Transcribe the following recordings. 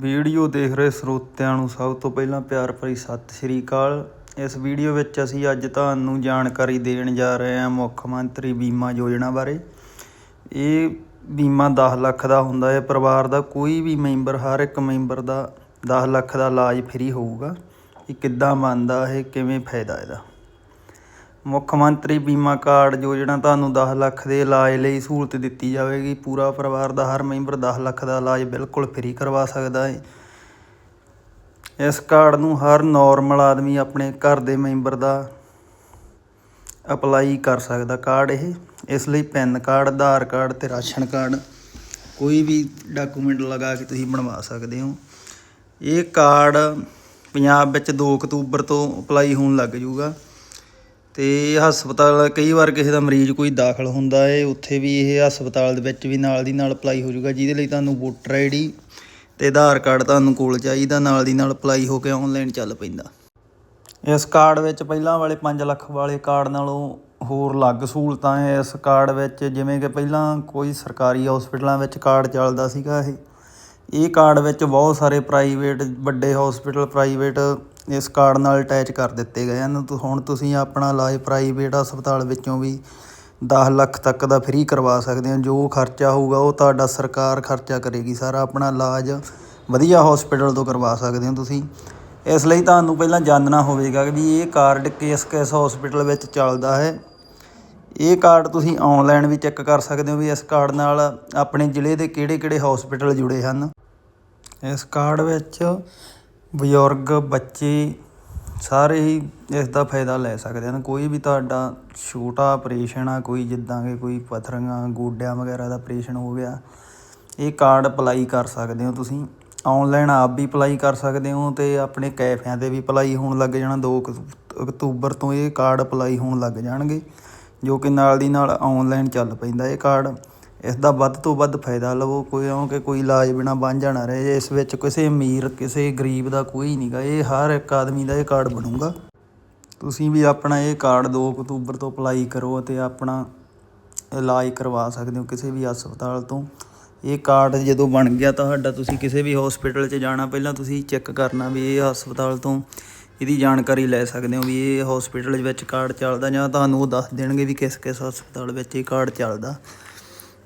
Video ਦੇਖ ਰਹੇ ਸਰੋਤਿਆਂ ਨੂੰ ਸਭ ਤੋਂ ਪਹਿਲਾਂ ਪਿਆਰ ਭਰੀ ਸਤਿ ਸ਼੍ਰੀ ਅਕਾਲ। ਇਸ ਵੀਡੀਓ ਵਿੱਚ ਅਸੀਂ ਅੱਜ ਤੁਹਾਨੂੰ ਜਾਣਕਾਰੀ ਦੇਣ ਜਾ ਰਹੇ ਹਾਂ ਮੁੱਖ ਮੰਤਰੀ ਬੀਮਾ ਯੋਜਨਾ ਬਾਰੇ। ਇਹ ਬੀਮਾ 10 ਲੱਖ ਦਾ ਹੁੰਦਾ ਹੈ, ਪਰਿਵਾਰ ਦਾ ਕੋਈ ਵੀ ਮੈਂਬਰ, ਹਰ ਇੱਕ ਮੈਂਬਰ ਦਾ 10 ਲੱਖ ਦਾ ਇਲਾਜ ਫ੍ਰੀ ਹੋਊਗਾ। ਇਹ ਕਿੱਦਾਂ ਬਣਦਾ ਇਹ ਕਿਵੇਂ ਫਾਇਦਾ ਇਹਦਾ? ਮੁੱਖ ਮੰਤਰੀ ਬੀਮਾ ਕਾਰਡ ਯੋਜਨਾ ਤੁਹਾਨੂੰ 10 ਲੱਖ ਦੇ ਇਲਾਜ ਲਈ ਸਹੂਲਤ ਦਿੱਤੀ ਜਾਵੇਗੀ। ਪੂਰਾ ਪਰਿਵਾਰ ਦਾ ਹਰ ਮੈਂਬਰ 10 ਲੱਖ ਦਾ ਇਲਾਜ ਬਿਲਕੁਲ ਫ੍ਰੀ ਕਰਵਾ ਸਕਦਾ ਹੈ। ਇਸ ਕਾਰਡ ਨੂੰ ਹਰ ਨਾਰਮਲ ਆਦਮੀ ਆਪਣੇ ਘਰ ਦੇ ਮੈਂਬਰ ਦਾ ਅਪਲਾਈ ਕਰ ਸਕਦਾ ਕਾਰਡ ਇਹ। ਇਸ ਲਈ ਪੈਨ ਕਾਰਡ, ਆਧਾਰ ਕਾਰਡ ਤੇ ਰਾਸ਼ਨ ਕਾਰਡ ਕੋਈ ਵੀ ਡਾਕੂਮੈਂਟ ਲਗਾ ਕੇ ਤੁਸੀਂ ਬਣਵਾ ਸਕਦੇ ਹੋ। ਇਹ ਕਾਰਡ ਪੰਜਾਬ ਵਿੱਚ 2 ਅਕਤੂਬਰ ਤੋਂ ਅਪਲਾਈ ਹੋਣ ਲੱਗ ਜੂਗਾ ਤੇ ਹਸਪਤਾਲ ਕਈ ਵਾਰ ਕਿਸੇ ਦਾ ਮਰੀਜ਼ ਕੋਈ ਦਾਖਲ ਹੁੰਦਾ ਹੈ ਉੱਥੇ ਵੀ ਇਹ ਹਸਪਤਾਲ ਦੇ ਵਿੱਚ ਵੀ ਨਾਲ ਦੀ ਨਾਲ ਅਪਲਾਈ ਹੋ ਜਾਊਗਾ, ਜਿਹਦੇ ਲਈ ਤੁਹਾਨੂੰ ਵੋਟਰ ਆਈਡੀ ਤੇ ਆਧਾਰ ਕਾਰਡ ਤੁਹਾਨੂੰ ਕੋਲ ਚਾਹੀਦਾ, ਨਾਲ ਦੀ ਨਾਲ ਅਪਲਾਈ ਹੋ ਕੇ ਆਨਲਾਈਨ ਚੱਲ ਪੈਂਦਾ। ਇਸ ਕਾਰਡ ਵਿੱਚ ਪਹਿਲਾਂ ਵਾਲੇ 5 ਲੱਖ ਵਾਲੇ ਕਾਰਡ ਨਾਲੋਂ ਹੋਰ ਅਲੱਗ ਸਹੂਲਤਾਂ ਹੈ ਇਸ ਕਾਰਡ ਵਿੱਚ ਜਿਵੇਂ ਕਿ ਪਹਿਲਾਂ ਕੋਈ ਸਰਕਾਰੀ ਹਸਪੀਟਲਾਂ ਵਿੱਚ ਕਾਰਡ ਚੱਲਦਾ ਸੀਗਾ ਇਹ। ਇਹ ਕਾਰਡ ਵਿੱਚ ਬਹੁਤ ਸਾਰੇ ਪ੍ਰਾਈਵੇਟ ਵੱਡੇ ਹਸਪੀਟਲ ਪ੍ਰਾਈਵੇਟ ਇਸ ਕਾਰਡ ਨਾਲ ਅਟੈਚ ਕਰ ਦਿੱਤੇ ਗਏ ਹਨ। ਹੁਣ ਤੁਸੀਂ ਆਪਣਾ ਇਲਾਜ ਪ੍ਰਾਈਵੇਟ ਹਸਪਤਾਲ ਵਿੱਚੋਂ ਵੀ ਦਸ ਲੱਖ ਤੱਕ ਦਾ ਫ੍ਰੀ ਕਰਵਾ ਸਕਦੇ ਹੋ। ਜੋ ਖਰਚਾ ਹੋਊਗਾ ਉਹ ਤੁਹਾਡਾ ਸਰਕਾਰ ਖਰਚਾ ਕਰੇਗੀ। ਸਾਰਾ ਆਪਣਾ ਇਲਾਜ ਵਧੀਆ ਹਸਪੀਟਲ ਤੋਂ ਕਰਵਾ ਸਕਦੇ ਹੋ ਤੁਸੀਂ। ਇਸ ਲਈ ਤੁਹਾਨੂੰ ਪਹਿਲਾਂ ਜਾਣਨਾ ਹੋਵੇਗਾ ਵੀ ਇਹ ਕਾਰਡ ਕਿਸ ਕਿਸ ਹਸਪੀਟਲ ਵਿੱਚ ਚੱਲਦਾ ਹੈ। ਇਹ ਕਾਰਡ ਤੁਸੀਂ ਆਨਲਾਈਨ ਵੀ ਚੈੱਕ ਕਰ ਸਕਦੇ ਹੋ ਵੀ ਇਸ ਕਾਰਡ ਨਾਲ ਆਪਣੇ ਜ਼ਿਲ੍ਹੇ ਦੇ ਕਿਹੜੇ-ਕਿਹੜੇ ਹਸਪੀਟਲ ਜੁੜੇ ਹਨ। ਇਸ ਕਾਰਡ ਵਿੱਚ ਬਜ਼ੁਰਗ, ਬੱਚੇ ਸਾਰੇ ਹੀ ਇਸ ਦਾ ਫਾਇਦਾ ਲੈ ਸਕਦੇ ਹਨ। ਕੋਈ ਵੀ ਤੁਹਾਡਾ ਛੋਟਾ ਆਪਰੇਸ਼ਨ ਆ, ਕੋਈ ਜਿੱਦਾਂ ਕਿ ਕੋਈ ਪੱਥਰੀਆਂ, ਗੋਡਿਆਂ ਵਗੈਰਾ ਦਾ ਆਪਰੇਸ਼ਨ ਹੋ ਗਿਆ, ਇਹ ਕਾਰਡ ਅਪਲਾਈ ਕਰ ਸਕਦੇ ਹੋ ਤੁਸੀਂ। ਔਨਲਾਈਨ ਆਪ ਵੀ ਅਪਲਾਈ ਕਰ ਸਕਦੇ ਹੋ ਅਤੇ ਆਪਣੇ ਕੈਫਿਆਂ ਤੇ ਵੀ ਅਪਲਾਈ ਹੋਣ ਲੱਗ ਜਾਣਾ। ਦੋ ਅਕ ਅਕਤੂਬਰ ਤੋਂ ਇਹ ਕਾਰਡ ਅਪਲਾਈ ਹੋਣ ਲੱਗ ਜਾਣਗੇ, ਜੋ ਕਿ ਨਾਲ ਦੀ ਨਾਲ ਔਨਲਾਈਨ ਚੱਲ ਪੈਂਦਾ ਇਹ ਕਾਰਡ ਇਸ ਦਾ ਵੱਧ ਤੋਂ ਵੱਧ ਫਾਇਦਾ ਲਵੋ, ਕੋਈ ਕਿਉਂਕਿ ਕੋਈ ਇਲਾਜ ਬਿਨਾਂ ਵਾਂਝਾ ਨਾ ਰਹੇ, ਇਸ ਵਿੱਚ ਕਿਸੇ ਅਮੀਰ, ਕਿਸੇ ਗਰੀਬ ਦਾ ਕੋਈ ਨਹੀਂ ਗਾ, ਇਹ ਹਰ ਇੱਕ ਆਦਮੀ ਦਾ ਇਹ ਕਾਰਡ ਬਣੂਗਾ। ਤੁਸੀਂ ਵੀ ਆਪਣਾ ਇਹ ਕਾਰਡ 2 ਅਕਤੂਬਰ ਤੋਂ ਅਪਲਾਈ ਕਰੋ ਅਤੇ ਆਪਣਾ ਇਲਾਜ ਕਰਵਾ ਸਕਦੇ ਹੋ ਕਿਸੇ ਵੀ ਹਸਪਤਾਲ ਤੋਂ। ਇਹ ਕਾਰਡ ਜਦੋਂ ਬਣ ਗਿਆ ਤੁਹਾਡਾ, ਤੁਸੀਂ ਕਿਸੇ ਵੀ ਹਸਪੀਟਲ 'ਚ ਜਾਣਾ, ਪਹਿਲਾਂ ਤੁਸੀਂ ਚੈੱਕ ਕਰਨਾ ਵੀ ਇਹ ਹਸਪਤਾਲ ਤੋਂ ਇਹਦੀ ਜਾਣਕਾਰੀ ਲੈ ਸਕਦੇ ਹੋ ਵੀ ਇਹ ਹਸਪੀਟਲ ਵਿੱਚ ਕਾਰਡ ਚੱਲਦਾ ਜਾਂ ਤੁਹਾਨੂੰ ਉਹ ਦੱਸ ਦੇਣਗੇ ਵੀ ਕਿਸ ਕਿਸ ਹਸਪਤਾਲ ਵਿੱਚ ਇਹ ਕਾਰਡ ਚੱਲਦਾ।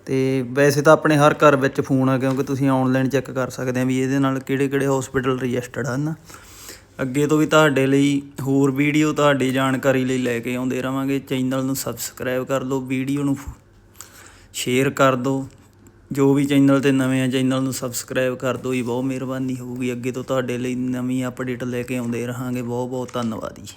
ਤੇ ਵੈਸੇ ਤਾਂ ਆਪਣੇ ਹਰ ਘਰ ਵਿੱਚ ਫੋਨ ਆ, ਕਿਉਂਕਿ ਤੁਸੀਂ ਆਨਲਾਈਨ ਚੈੱਕ ਕਰ ਸਕਦੇ ਆ ਵੀ ਇਹਦੇ ਨਾਲ ਕਿਹੜੇ ਕਿਹੜੇ ਹਸਪੀਟਲ ਰਜਿਸਟਰਡ ਹਨ। ਅੱਗੇ ਤੋਂ ਵੀ ਤੁਹਾਡੇ ਲਈ ਹੋਰ ਵੀਡੀਓ ਤੁਹਾਡੀ ਜਾਣਕਾਰੀ ਲਈ ਲੈ ਕੇ ਆਉਂਦੇ ਰਵਾਂਗੇ। ਚੈਨਲ ਨੂੰ ਸਬਸਕ੍ਰਾਈਬ ਕਰ ਲਓ ਵੀਡੀਓ ਨੂੰ ਸ਼ੇਅਰ ਕਰ ਦਿਓ ਜੋ ਵੀ ਚੈਨਲ ਤੇ ਨਵੇਂ ਆ ਚੈਨਲ ਨੂੰ ਸਬਸਕ੍ਰਾਈਬ ਕਰ ਦਿਓ ਜੀ ਬਹੁਤ ਮਿਹਰਬਾਨੀ ਹੋਊਗੀ। ਅੱਗੇ ਤੋਂ ਤੁਹਾਡੇ ਲਈ ਨਵੀਂ ਅਪਡੇਟ ਲੈ ਕੇ ਆਉਂਦੇ ਰਹਾਂਗੇ। ਬਹੁਤ ਬਹੁਤ ਧੰਨਵਾਦ ਜੀ।